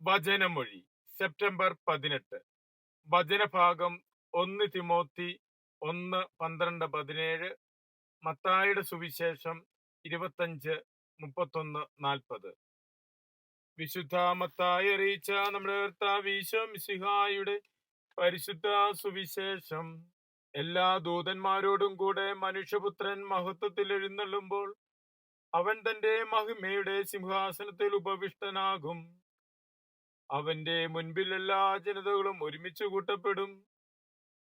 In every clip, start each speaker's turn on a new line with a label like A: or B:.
A: വചനമൊഴി September പതിനെട്ട്. വചനഭാഗം ഒന്ന് തിമോത്തി ഒന്ന് പന്ത്രണ്ട് പതിനേഴ് മത്തായുടെ സുവിശേഷം ഇരുപത്തഞ്ച് മുപ്പത്തൊന്ന് നാൽപ്പത്. വിശുദ്ധ മത്തായി അറിയിച്ച നമ്മുടെ കർത്താവ് ഈശോ മിശിഹായുടെ പരിശുദ്ധ സുവിശേഷം എല്ലാ ദൂതന്മാരോടും കൂടെ മനുഷ്യപുത്രൻ മഹത്വത്തിൽ എഴുന്നള്ളുമ്പോൾ അവൻ തന്റെ മഹിമയുടെ സിംഹാസനത്തിൽ ഉപവിഷ്ടനാകും. അവന്റെ മുൻപിൽ എല്ലാ ജനതകളും ഒരുമിച്ച് കൂട്ടപ്പെടും.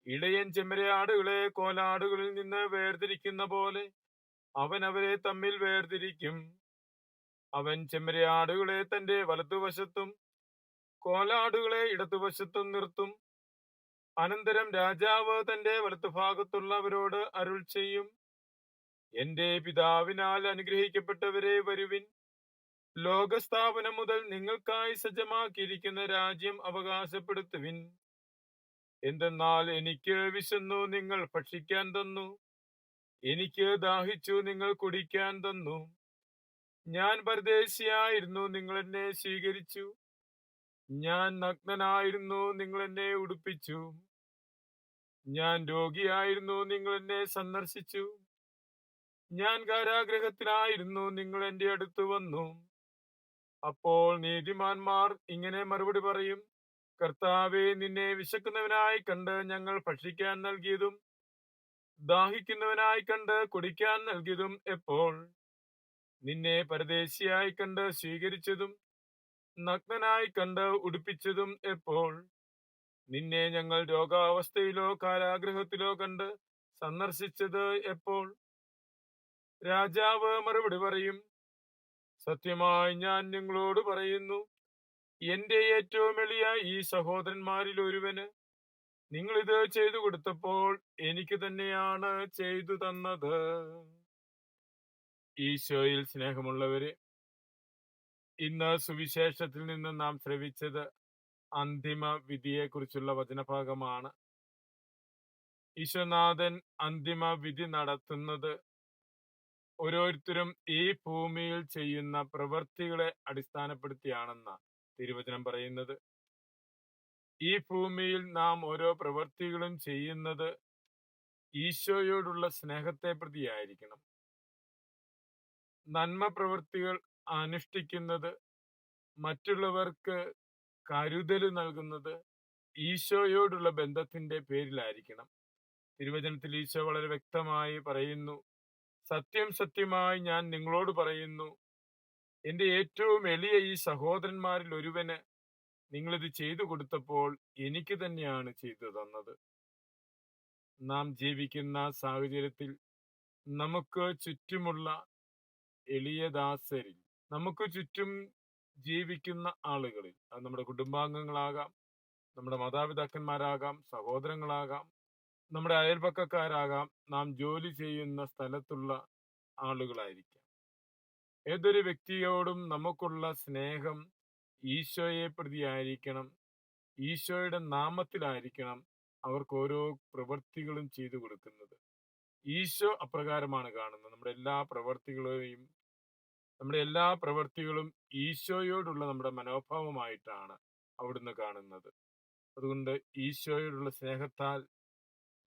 A: ഇടയൻ ചെമ്മരയാടുകളെ കോലാടുകളിൽ നിന്ന് വേർതിരിക്കുന്ന പോലെ അവൻ അവരെ തമ്മിൽ വേർതിരിക്കും. അവൻ ചെമ്മരയാടുകളെ തന്റെ വലതുവശത്തും കോലാടുകളെ ഇടതുവശത്തും നിർത്തും. അനന്തരം രാജാവ് തന്റെ വലത്തുഭാഗത്തുള്ളവരോട് അരുൾ ചെയ്യും. എന്റെ പിതാവിനാൽ അനുഗ്രഹിക്കപ്പെട്ടവരെ വരുവിൻ. ലോകസ്ഥാപനം മുതൽ നിങ്ങൾക്കായി സജ്ജമാക്കിയിരിക്കുന്ന രാജ്യം അവകാശപ്പെടുത്തുവിൻ. എന്തെന്നാൽ എനിക്ക് വിശന്നു നിങ്ങൾ ഭക്ഷിക്കാൻ തന്നു. എനിക്ക് ദാഹിച്ചു നിങ്ങൾ കുടിക്കാൻ തന്നു. ഞാൻ പരദേശിയായിരുന്നു നിങ്ങൾ എന്നെ സ്വീകരിച്ചു. ഞാൻ നഗ്നനായിരുന്നു നിങ്ങൾ എന്നെ ഉടുപ്പിച്ചു. ഞാൻ രോഗിയായിരുന്നു നിങ്ങൾ എന്നെ സന്ദർശിച്ചു. ഞാൻ കാരാഗ്രഹത്തിലായിരുന്നു നിങ്ങൾ എന്റെ അടുത്ത് വന്നു. അപ്പോൾ നീതിമാന്മാർ ഇങ്ങനെ മറുപടി പറയും കർത്താവെ നിന്നെ വിശക്കുന്നവനായി കണ്ട് ഞങ്ങൾ ഭക്ഷിക്കാൻ നൽകിയതും ദാഹിക്കുന്നവനായി കണ്ട് കുടിക്കാൻ നൽകിയതും എപ്പോൾ? നിന്നെ പരദേശിയായി കണ്ട് സ്വീകരിച്ചതും നഗ്നനായി കണ്ട് ഉടുപ്പിച്ചതും എപ്പോൾ? നിന്നെ ഞങ്ങൾ രോഗാവസ്ഥയിലോ കാരാഗ്രഹത്തിലോ കണ്ട് സന്ദർശിച്ചത് എപ്പോൾ? രാജാവ് മറുപടി പറയും സത്യമായി ഞാൻ നിങ്ങളോട് പറയുന്നു എന്റെ ഏറ്റവും എളിയ ഈ സഹോദരന്മാരിൽ ഒരുവന് നിങ്ങൾ ഇത് ചെയ്തു കൊടുത്തപ്പോൾ എനിക്ക് തന്നെയാണ് ചെയ്തു തന്നത്. ഈശോയിൽ സ്നേഹമുള്ളവര് ഇന്ന് സുവിശേഷത്തിൽ നിന്ന് നാം ശ്രവിച്ചത് അന്തിമ വിധിയെക്കുറിച്ചുള്ള വചനഭാഗമാണ്. ഈശ്വനാഥൻ അന്തിമ വിധി നടത്തുന്നത് ഓരോരുത്തരും ഈ ഭൂമിയിൽ ചെയ്യുന്ന പ്രവൃത്തികളെ അടിസ്ഥാനപ്പെടുത്തിയാണെന്ന തിരുവചനം പറയുന്നത്. ഈ ഭൂമിയിൽ നാം ഓരോ പ്രവൃത്തികളും ചെയ്യുന്നത് ഈശോയോടുള്ള സ്നേഹത്തെ പ്രതിയായിരിക്കണം. നന്മ പ്രവൃത്തികൾ അനുഷ്ഠിക്കുന്നത് മറ്റുള്ളവർക്ക് കരുതൽ നൽകുന്നത് ഈശോയോടുള്ള ബന്ധത്തിന്റെ പേരിലായിരിക്കണം. തിരുവചനത്തിൽ ഈശോ വളരെ വ്യക്തമായി പറയുന്നു സത്യം സത്യമായി ഞാൻ നിങ്ങളോട് പറയുന്നു. എന്റെ ഏറ്റവും എളിയ ഈ സഹോദരന്മാരിൽ ഒരുവന് നിങ്ങളിത് ചെയ്തു കൊടുത്തപ്പോൾ എനിക്ക് തന്നെയാണ് ചെയ്തു തന്നത്. നാം ജീവിക്കുന്ന സാഹചര്യത്തിൽ നമുക്ക് ചുറ്റുമുള്ള എളിയ ദാസരിൽ നമുക്ക് ചുറ്റും ജീവിക്കുന്ന ആളുകളിൽ അത് നമ്മുടെ കുടുംബാംഗങ്ങളാകാം നമ്മുടെ മാതാപിതാക്കന്മാരാകാം സഹോദരങ്ങളാകാം നമ്മുടെ അയൽപക്കക്കാരാകാം നാം ജോലി ചെയ്യുന്ന സ്ഥലത്തുള്ള ആളുകളായിരിക്കാം. ഏതൊരു വ്യക്തിയോടും നമുക്കുള്ള സ്നേഹം ഈശോയെ പ്രതിയായിരിക്കണം ഈശോയുടെ നാമത്തിലായിരിക്കണം അവർക്ക് ഓരോ പ്രവൃത്തികളും ചെയ്തു കൊടുക്കുന്നത്. ഈശോ അപ്രകാരമാണ് കാണുന്നത്. നമ്മുടെ എല്ലാ പ്രവൃത്തികളെയും നമ്മുടെ എല്ലാ പ്രവൃത്തികളും ഈശോയോടുള്ള നമ്മുടെ മനോഭാവമായിട്ടാണ് അവിടുന്ന് കാണുന്നത്. അതുകൊണ്ട് ഈശോയോടുള്ള സ്നേഹത്താൽ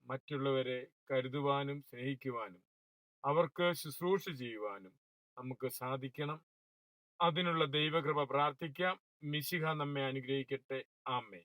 A: മറ്റുള്ളവരെ കരുതുവാനും സ്നേഹിക്കുവാനും അവർക്ക് ശുശ്രൂഷ ചെയ്യുവാനും നമുക്ക് സാധിക്കണം. അതിനുള്ള ദൈവകൃപ പ്രാർത്ഥിക്കാം. മിശിഹ നമ്മെ അനുഗ്രഹിക്കട്ടെ. ആമേ